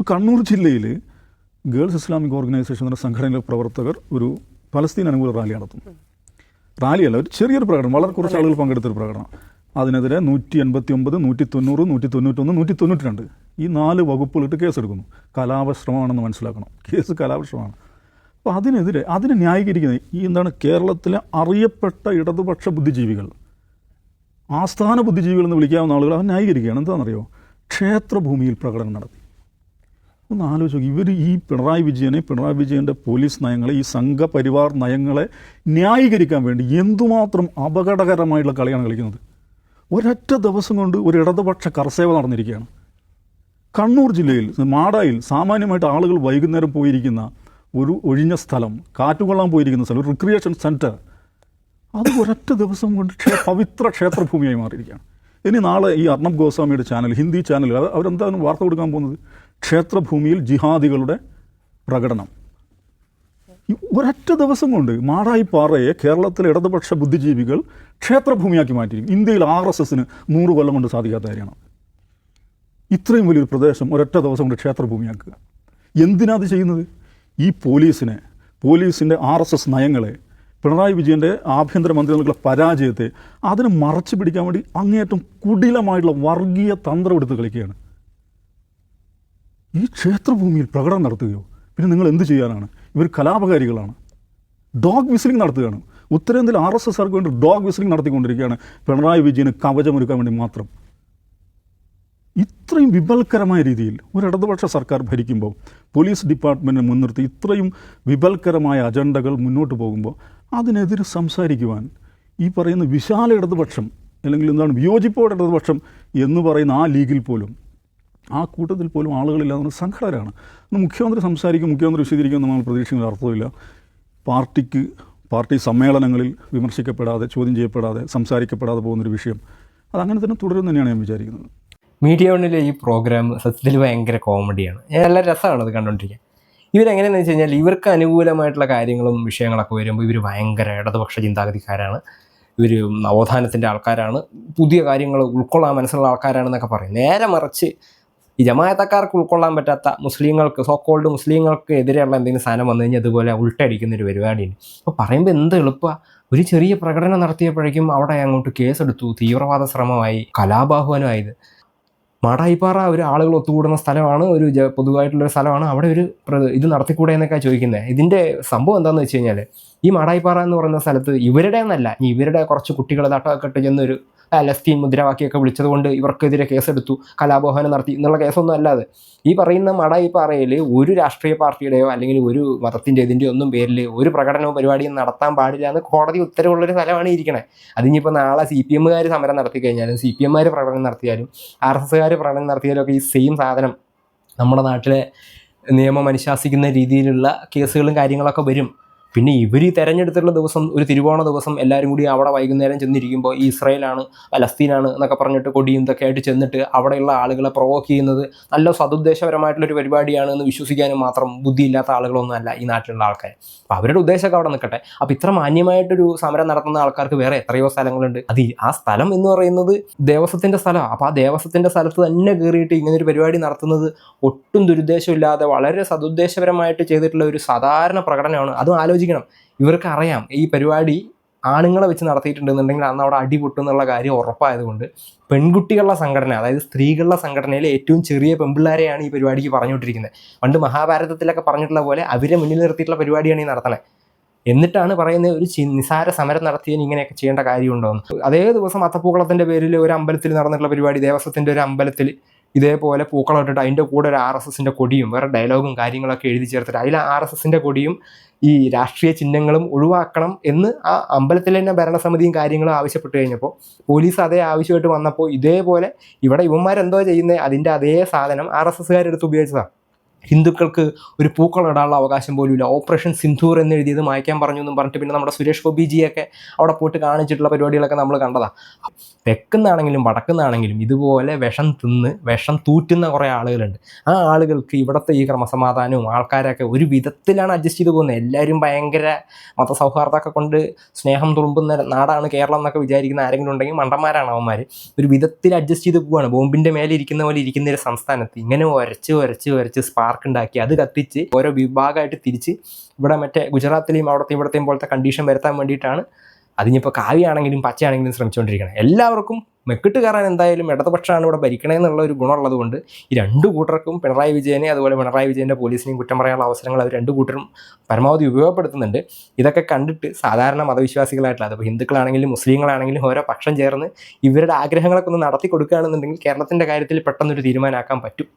ഇപ്പോൾ കണ്ണൂർ ജില്ലയിൽ girls Islamic organisation എന്ന സംഘടനയിലെ പ്രവർത്തകർ ഒരു ഫലസ്തീൻ അനുകൂല റാലി നടത്തും. റാലിയല്ല ഒരു ചെറിയൊരു പ്രകടനം. വളരെ കുറച്ച് ആളുകൾ പങ്കെടുത്തൊരു പ്രകടനം. അതിനെതിരെ നൂറ്റി എൺപത്തി ഒമ്പത് നൂറ്റി തൊണ്ണൂറ് നൂറ്റി തൊണ്ണൂറ്റൊന്ന് നൂറ്റി തൊണ്ണൂറ്റി രണ്ട് ഈ നാല് വകുപ്പുകളിട്ട് കേസെടുക്കുന്നു. കലാപശ്രമമാണെന്ന് മനസ്സിലാക്കണം. കേസ് കലാപശ്രമമാണ്. അപ്പോൾ അതിനെതിരെ അതിനെ ന്യായീകരിക്കുന്നത് ഈ എന്താണ് കേരളത്തിലെ അറിയപ്പെട്ട ഇടതുപക്ഷ ബുദ്ധിജീവികൾ ആസ്ഥാന ബുദ്ധിജീവികൾ എന്ന് വിളിക്കാവുന്ന ആളുകൾ അവൻ ന്യായീകരിക്കുകയാണ്. എന്താണെന്നറിയോ? ക്ഷേത്രഭൂമിയിൽ പ്രകടനം നടത്തി. ഒന്ന് ആലോചിച്ച് ഇവർ ഈ പിണറായി വിജയനെ പിണറായി വിജയന്റെ പോലീസ് നയങ്ങളെ ഈ സംഘപരിവാർ നയങ്ങളെ ന്യായീകരിക്കാൻ വേണ്ടി എന്തുമാത്രം അപകടകരമായിട്ടുള്ള കളിയാണ് കളിക്കുന്നത്. ഒരൊറ്റ ദിവസം കൊണ്ട് ഒരു ഇടതുപക്ഷ കർസേവ നടന്നിരിക്കുകയാണ്. കണ്ണൂർ ജില്ലയിൽ മാടായിൽ സാമാന്യമായിട്ട് ആളുകൾ വൈകുന്നേരം പോയിരിക്കുന്ന ഒരു ഒഴിഞ്ഞ സ്ഥലം കാറ്റുകൊള്ളാൻ പോയിരിക്കുന്ന സ്ഥലം ഒരു റിക്രിയേഷൻ സെന്റർ അത് ഒരൊറ്റ ദിവസം കൊണ്ട് പവിത്ര ക്ഷേത്രഭൂമിയായി മാറിയിരിക്കുകയാണ്. ഇനി നാളെ ഈ അർണബ് ഗോസ്വാമിയുടെ ചാനൽ ഹിന്ദി ചാനൽ അവരെന്താണ് വാർത്ത കൊടുക്കാൻ പോകുന്നത്? ക്ഷേത്രഭൂമിയിൽ ജിഹാദികളുടെ പ്രകടനം. ഒരൊറ്റ ദിവസം കൊണ്ട് മാടായിപ്പാറയെ കേരളത്തിലെ ഇടതുപക്ഷ ബുദ്ധിജീവികൾ ക്ഷേത്രഭൂമിയാക്കി മാറ്റിയിരിക്കും. ഇന്ത്യയിൽ ആർ എസ് എസിന് നൂറ് കൊല്ലം കൊണ്ട് സാധിക്കാത്ത കാര്യമാണ്. ഇത്രയും വലിയൊരു പ്രദേശം ഒരൊറ്റ ദിവസം കൊണ്ട് ക്ഷേത്രഭൂമിയാക്കുക. എന്തിനാ അത് ചെയ്യുന്നത്? ഈ പോലീസിനെ പോലീസിന്റെ ആർ എസ് എസ് നയങ്ങളെ പിണറായി വിജയന്റെ ആഭ്യന്തരമന്ത്രി എന്നുള്ള പരാജയത്തെ അതിനെ മറച്ചു പിടിക്കാൻ വേണ്ടി അങ്ങേയറ്റം കുടിലമായിട്ടുള്ള വർഗീയ തന്ത്രം എടുത്ത് കളിക്കുകയാണ്. ഈ ക്ഷേത്രഭൂമിയിൽ പ്രകടനം നടത്തുകയോ പിന്നെ നിങ്ങൾ എന്ത് ചെയ്യാനാണ്? ഇവർ കലാപകാരികളാണ്. ഡോഗ് വിസിലിംഗ് നടത്തുകയാണ്. ഉത്തരേന്ത്യയിൽ ആർ എസ് എസ്കാർക്ക് വേണ്ടി ഡോഗ് വിസിലിംഗ് നടത്തിക്കൊണ്ടിരിക്കുകയാണ്. പിണറായി വിജയന് കവചമൊരുക്കാൻ വേണ്ടി മാത്രം. ഇത്രയും വിപൽക്കരമായ രീതിയിൽ ഒരു ഇടതുപക്ഷ സർക്കാർ ഭരിക്കുമ്പോൾ പോലീസ് ഡിപ്പാർട്ട്മെന്റിനെ മുൻനിർത്തി ഇത്രയും വിപൽക്കരമായ അജണ്ടകൾ മുന്നോട്ട് പോകുമ്പോൾ അതിനെതിരെ സംസാരിക്കുവാൻ ഈ പറയുന്ന വിശാല ഇടതുപക്ഷം അല്ലെങ്കിൽ എന്താണ് വിയോജിപ്പോടെ ഇടതുപക്ഷം എന്ന് പറയുന്ന ആ ലീഗിൽ പോലും ആ കൂട്ടത്തിൽ പോലും ആളുകളില്ലാതെ സംഘടനയാണ് ഇന്ന് മുഖ്യമന്ത്രി സംസാരിക്കും മുഖ്യമന്ത്രി വിശദീകരിക്കുമെന്ന് നമ്മൾ പ്രതീക്ഷിക്കുന്ന അർത്ഥമില്ല പാർട്ടിക്ക് പാർട്ടി സമ്മേളനങ്ങളിൽ വിമർശിക്കപ്പെടാതെ ചോദ്യം ചെയ്യപ്പെടാതെ സംസാരിക്കപ്പെടാതെ പോകുന്നൊരു വിഷയം അത് അങ്ങനെ തന്നെ തുടരും തന്നെയാണ് ഞാൻ വിചാരിക്കുന്നത്. മീഡിയ വണ്ണിലെ ഈ പ്രോഗ്രാം സത്യത്തിൽ ഭയങ്കര കോമഡിയാണ്. നല്ല രസമാണ് അത് കണ്ടുകൊണ്ടിരിക്കാൻ ഇവരെങ്ങനെയാണെന്ന് വെച്ച് കഴിഞ്ഞാൽ ഇവർക്ക് അനുകൂലമായിട്ടുള്ള കാര്യങ്ങളും വിഷയങ്ങളൊക്കെ വരുമ്പോൾ ഇവർ ഭയങ്കര ഇടതുപക്ഷ ചിന്താഗതിക്കാരാണ്. ഇവർ നവോത്ഥാനത്തിന്റെ ആൾക്കാരാണ്. പുതിയ കാര്യങ്ങൾ ഉൾക്കൊള്ളാൻ മനസ്സുള്ള ആൾക്കാരാണെന്നൊക്കെ പറയും. നേരെ മറിച്ച് ഈ ജമായത്തക്കാർക്ക് ഉൾക്കൊള്ളാൻ പറ്റാത്ത മുസ്ലിങ്ങൾക്ക് സോക്കോൾഡ് മുസ്ലിങ്ങൾക്ക് എതിരെയുള്ള എന്തെങ്കിലും സാധനം വന്നു കഴിഞ്ഞാൽ അതുപോലെ ഉൾട്ടടിക്കുന്ന ഒരു പരിപാടിയുണ്ട് അപ്പോൾ പറയുമ്പോൾ എന്ത് എളുപ്പമാണ് ഒരു ചെറിയ പ്രകടനം നടത്തിയപ്പോഴേക്കും അവിടെ അങ്ങോട്ട് കേസെടുത്തു. തീവ്രവാദ ശ്രമമായി കലാബാഹ്വാനമായത്. മാടായിപ്പാറ ഒരു ആളുകൾ ഒത്തുകൂടുന്ന സ്ഥലമാണ് ഒരു പൊതുവായിട്ടുള്ളൊരു സ്ഥലമാണ്. അവിടെ ഒരു ഇത് നടത്തിക്കൂടെ എന്നൊക്കെ ചോദിക്കുന്നത് ഇതിന്റെ സംഭവം എന്താണെന്ന് വെച്ച് കഴിഞ്ഞാൽ ഈ മാടായിപ്പാറ എന്ന് പറയുന്ന സ്ഥലത്ത് ഇവരുടെ എന്നല്ല ഇവരുടെ കുറച്ച് കുട്ടികൾ തട്ടമൊക്കെ ഇട്ട് ചെന്നൊരു ലസ്തീൻ മുദ്രാവാക്യമൊക്കെ വിളിച്ചത് കൊണ്ട് ഇവർക്കെതിരെ കേസെടുത്തു കലാപോഹനം നടത്തി എന്നുള്ള കേസൊന്നും അല്ലാതെ. ഈ പറയുന്ന മട ഈ പറയൽ ഒരു രാഷ്ട്രീയ പാർട്ടിയുടെയോ അല്ലെങ്കിൽ ഒരു മതത്തിന്റെ ഇതിന്റെ ഒന്നും പേരിൽ ഒരു പ്രകടനവും പരിപാടിയും നടത്താൻ പാടില്ല എന്ന് കോടതി ഉത്തരവുള്ളൊരു സ്ഥലമാണ് ഇരിക്കണേ. അതിനിപ്പോൾ നാളെ സി പി എമ്മുകാർ സമരം നടത്തി കഴിഞ്ഞാലും സി പി എമ്മാർ പ്രകടനം നടത്തിയാലും ആർ എസ് എസ്സുകാർ പ്രകടനം നടത്തിയാലും ഒക്കെ ഈ സെയിം സാധനം നമ്മുടെ നാട്ടിലെ നിയമം അനുശാസിക്കുന്ന രീതിയിലുള്ള കേസുകളും കാര്യങ്ങളൊക്കെ വരും. പിന്നെ ഇവർ തിരഞ്ഞെടുത്തിട്ടുള്ള ദിവസം ഒരു തിരുവോണ ദിവസം എല്ലാവരും കൂടി അവിടെ വൈകുന്നേരം ചെന്നിരിക്കുമ്പോൾ ഈ ഇസ്രയേലാണ് പലസ്തീനാണ് എന്നൊക്കെ പറഞ്ഞിട്ട് കൊടിയും ഇതൊക്കെ ആയിട്ട് ചെന്നിട്ട് അവിടെയുള്ള ആളുകളെ പ്രൊവോക്ക് ചെയ്യുന്നത് നല്ല സതുദ്ദേശപരമായിട്ടുള്ളൊരു പരിപാടിയാണ് എന്ന് വിശ്വസിക്കാനും മാത്രം ബുദ്ധിയില്ലാത്ത ആളുകളൊന്നും അല്ല ഈ നാട്ടിലുള്ള ആൾക്കാർ അപ്പോൾ അവരുടെ ഉദ്ദേശമൊക്കെ അവിടെ നിൽക്കട്ടെ. അപ്പോൾ ഇത്ര മാന്യമായിട്ടൊരു സമരം നടത്തുന്ന ആൾക്കാർക്ക് വേറെ എത്രയോ സ്ഥലങ്ങളുണ്ട്. അത് ആ സ്ഥലം എന്ന് പറയുന്നത് ദേവസ്വത്തിന്റെ സ്ഥലമാണ് അപ്പോൾ ആ ദേവസ്വത്തിന്റെ സ്ഥലത്ത് തന്നെ കയറിയിട്ട് ഇങ്ങനൊരു പരിപാടി നടത്തുന്നത് ഒട്ടും ദുരുദ്ദേശമില്ലാതെ വളരെ സതുദ്ദേശപരമായിട്ട് ചെയ്തിട്ടുള്ള ഒരു സാധാരണ പ്രകടനമാണ്. അതും ആലോചിക്കണം ഇവർക്ക് അറിയാം ഈ പരിപാടി ആണുങ്ങളെ വെച്ച് നടത്തിയിട്ടുണ്ടെന്നുണ്ടെങ്കിൽ അന്ന് അവിടെ അടിപൊട്ടും എന്നുള്ള കാര്യം ഉറപ്പായതുകൊണ്ട് പെൺകുട്ടികളുടെ സംഘടന അതായത് സ്ത്രീകളുടെ സംഘടനയിലെ ഏറ്റവും ചെറിയ പെൺപിള്ളേരെയാണ് ഈ പരിപാടിക്ക് പറഞ്ഞുകൊണ്ടിരിക്കുന്നത്. പണ്ട് മഹാഭാരതത്തിലൊക്കെ പറഞ്ഞിട്ടുള്ള പോലെ അവരെ മുന്നിൽ നിർത്തിയിട്ടുള്ള പരിപാടിയാണ് ഈ നടത്തണേ. എന്നിട്ടാണ് പറയുന്നത് ഒരു നിസാര സമരം നടത്തിയതിന് ഇങ്ങനെയൊക്കെ ചെയ്യേണ്ട കാര്യമുണ്ടോ എന്ന് അതേ ദിവസം അത്തപ്പൂക്കളത്തിന്റെ പേരിൽ ഒരു അമ്പലത്തിൽ നടന്നിട്ടുള്ള പരിപാടി ദേവസ്വത്തിന്റെ ഒരു അമ്പലത്തിൽ ഇതേപോലെ പൂക്കളം ഇട്ടിട്ട് അതിന്റെ കൂടെ ഒരു ആർ എസ് എസിന്റെ കൊടിയും വേറെ ഡയലോഗും കാര്യങ്ങളൊക്കെ എഴുതി ചേർത്തിട്ട് അതിൽ ആർ എസ് എസിന്റെ കൊടിയും ഈ രാഷ്ട്രീയ ചിഹ്നങ്ങളും ഒഴിവാക്കണം എന്ന് ആ അമ്പലത്തിൽ തന്നെ ഭരണസമിതിയും കാര്യങ്ങളും ആവശ്യപ്പെട്ട് കഴിഞ്ഞപ്പോൾ പോലീസ് അതേ ആവശ്യമായിട്ട് വന്നപ്പോൾ ഇതേപോലെ ഇവിടെ ഇവന്മാരെന്തോ ചെയ്യുന്നത് അതിന്റെ അതേ സാധനം ആർ എസ് എസ്സുകാരെടുത്ത് ഉപയോഗിച്ചതാണ്. ഹിന്ദുക്കൾക്ക് ഒരു പൂക്കളം ഇടാനുള്ള അവകാശം പോലുമില്ല. ഓപ്പറേഷൻ സിന്ധൂർ എന്ന് എഴുതിയത് മായ്ക്കാൻ പറഞ്ഞു എന്നും പറഞ്ഞിട്ട് പിന്നെ നമ്മുടെ സുരേഷ് ഗോപിജിയൊക്കെ അവിടെ പോയിട്ട് കാണിച്ചിട്ടുള്ള പരിപാടികളൊക്കെ നമ്മൾ കണ്ടതാണ് തെക്കുന്നാണെങ്കിലും വടക്കുന്നാണെങ്കിലും ഇതുപോലെ വിഷം തിന്ന് വിഷം തൂറ്റുന്ന കുറേ ആളുകളുണ്ട്. ആ ആളുകൾക്ക് ഇവിടുത്തെ ഈ ക്രമസമാധാനവും ആൾക്കാരൊക്കെ ഒരു വിധത്തിലാണ് അഡ്ജസ്റ്റ് ചെയ്ത് പോകുന്നത്. എല്ലാവരും ഭയങ്കര മതസൗഹാർദ്ദമൊക്കെ കൊണ്ട് സ്നേഹം തുളുമ്പുന്ന നാടാണ് കേരളം എന്നൊക്കെ വിചാരിക്കുന്ന ആരെങ്കിലും ഉണ്ടെങ്കിൽ മണ്ടന്മാരാണ് അവന്മാർ ഒരു വിധത്തിൽ അഡ്ജസ്റ്റ് ചെയ്ത് പോവുകയാണ് ബോംബിന്റെ മേലെ ഇരിക്കുന്ന പോലെ ഇരിക്കുന്ന ഒരു സംസ്ഥാനത്ത് ഇങ്ങനെ ഉരച്ച് ഉരച്ച് ഉരച്ച് സ്പാർക്ക് ഉണ്ടാക്കി അത് കത്തിച്ച് ഓരോ വിഭാഗമായിട്ട് തിരിച്ച് ഇവിടെ മറ്റേ ഗുജറാത്തിലെയും അവിടത്തെയും ഇവിടത്തെയും പോലത്തെ കണ്ടീഷൻ വരുത്താൻ വേണ്ടിയിട്ടാണ് അതിനിപ്പോൾ കാവ്യാണെങ്കിലും പച്ചയാണെങ്കിലും ശ്രമിച്ചുകൊണ്ടിരിക്കണം. എല്ലാവർക്കും മെക്കിട്ട് കയറാൻ എന്തായാലും ഇടതുപക്ഷമാണ് ഇവിടെ ഭരിക്കണമെന്നുള്ള ഒരു ഗുണമുള്ളത് കൊണ്ട് ഈ രണ്ട് കൂട്ടർക്കും പിണറായി വിജയനെ അതുപോലെ പിണറായി വിജയന്റെ പോലീസിനെയും കുറ്റം പറയാനുള്ള അവസരങ്ങൾ അവർ രണ്ട് കൂട്ടരും പരമാവധി ഉപയോഗപ്പെടുത്തുന്നുണ്ട്. ഇതൊക്കെ കണ്ടിട്ട് സാധാരണ മതവിശ്വാസികളായിട്ടുള്ള അതിപ്പോൾ ഹിന്ദുക്കളാണെങ്കിലും മുസ്ലിങ്ങളാണെങ്കിലും ഓരോ പക്ഷം ചേർന്ന് ഇവരുടെ ആഗ്രഹങ്ങളൊക്കെ ഒന്ന് നടത്തി കൊടുക്കുകയാണെന്നുണ്ടെങ്കിൽ കേരളത്തിന്റെ കാര്യത്തിൽ പെട്ടെന്നൊരു തീരുമാനമാക്കാൻ പറ്റും.